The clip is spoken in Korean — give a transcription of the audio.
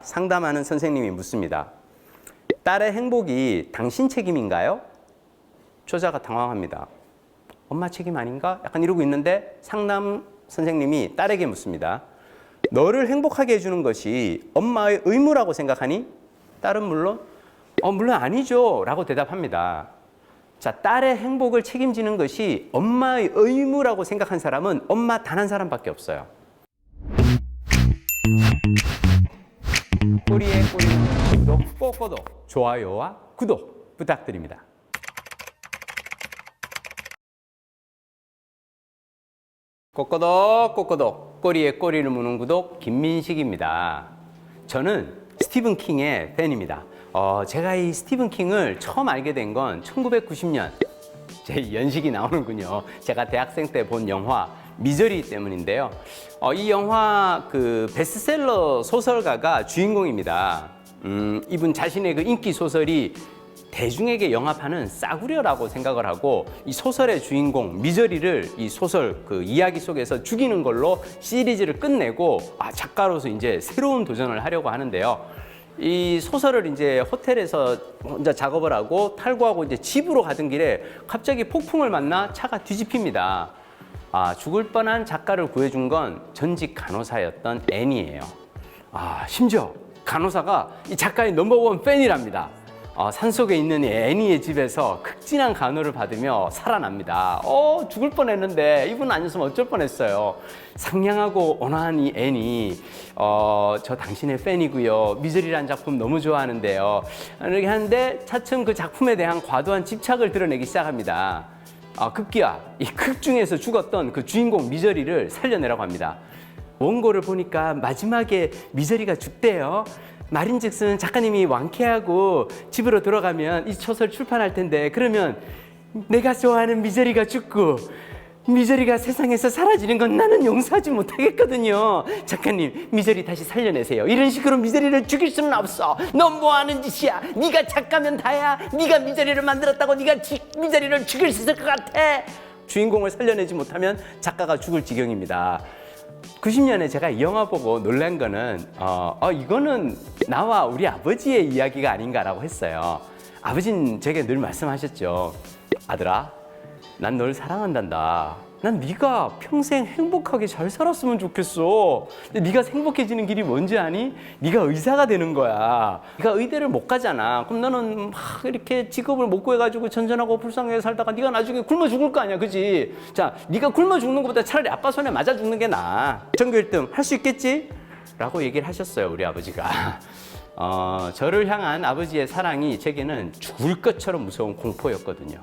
상담하는 선생님이 묻습니다. 딸의 행복이 당신 책임인가요? 초자가 당황합니다. 엄마 책임 아닌가? 약간 이러고 있는데 상담 선생님이 딸에게 묻습니다. 너를 행복하게 해주는 것이 엄마의 의무라고 생각하니? 딸은 물론 어, 물론 아니죠. 라고 대답합니다. 자, 딸의 행복을 책임지는 것이 엄마의 의무라고 생각한 사람은 엄마 단 한 사람밖에 없어요. 꼬리에 꼬리 구독, 꼬꼬독, 좋아요와 구독 부탁드립니다. 꼬꼬독, 꼬꼬독, 꼬리에 꼬리를 무는 구독 김민식입니다. 저는 스티븐 킹의 팬입니다. 어, 제가 이 스티븐 킹을 처음 알게 된 건 1990년 제 연식이 나오는군요. 제가 대학생 때 본 영화 미저리 때문인데요. 어, 이 영화 그 베스트셀러 소설가가 주인공입니다. 음, 이분 자신의 그 인기 소설이 대중에게 영합하는 싸구려라고 생각을 하고 이 소설의 주인공 미저리를 이 소설 그 이야기 속에서 죽이는 걸로 시리즈를 끝내고 아, 작가로서 이제 새로운 도전을 하려고 하는데요. 이 소설을 이제 호텔에서 혼자 작업을 하고 탈구하고 이제 집으로 가던 길에 갑자기 폭풍을 만나 차가 뒤집힙니다. 아, 죽을 뻔한 작가를 구해준 건 전직 간호사였던 애니예요. 아, 심지어 간호사가 이 작가의 넘버원 팬이랍니다. 어, 산속에 있는 이 애니의 집에서 극진한 간호를 받으며 살아납니다. 어, 죽을 뻔했는데 이분 아니었으면 어쩔 뻔했어요. 상냥하고 온화한 이 애니, 어, 저 당신의 팬이고요. 미즐이라는 작품 너무 좋아하는데요. 이렇게 하는데 차츰 그 작품에 대한 과도한 집착을 드러내기 시작합니다. 아, 급기야 이 극 중에서 죽었던 그 주인공 미저리를 살려내라고 합니다. 원고를 보니까 마지막에 미저리가 죽대요. 말인즉슨 작가님이 완쾌하고 집으로 돌아가면 이 소설 출판할 텐데 그러면 내가 좋아하는 미저리가 죽고 미저리가 세상에서 사라지는 건 나는 용서하지 못하겠거든요. 작가님, 미저리 다시 살려내세요. 이런 식으로 미저리를 죽일 수는 없어. 넌 뭐 하는 짓이야? 네가 작가면 다야. 네가 미저리를 만들었다고 네가 지- 미저리를 죽일 수 있을 것 같아. 주인공을 살려내지 못하면 작가가 죽을 지경입니다. 90년에 제가 이 영화 보고 놀란 거는 어, 어, 이거는 나와 우리 아버지의 이야기가 아닌가라고 했어요. 아버지는 제게 늘 말씀하셨죠. 아들아, 난 널 사랑한단다. 난 네가 평생 행복하게 잘 살았으면 좋겠어. 근데 네가 행복해지는 길이 뭔지 아니? 네가 의사가 되는 거야. 네가 의대를 못 가잖아. 그럼 너는 막 이렇게 직업을 못 구해가지고 전전하고 불쌍하게 살다가 네가 나중에 굶어 죽을 거 아니야, 그지? 자, 네가 굶어 죽는 것보다 차라리 아빠 손에 맞아 죽는 게 나아. 전교 1등 할 수 있겠지? 라고 얘기를 하셨어요, 우리 아버지가. 어, 저를 향한 아버지의 사랑이 제게는 죽을 것처럼 무서운 공포였거든요.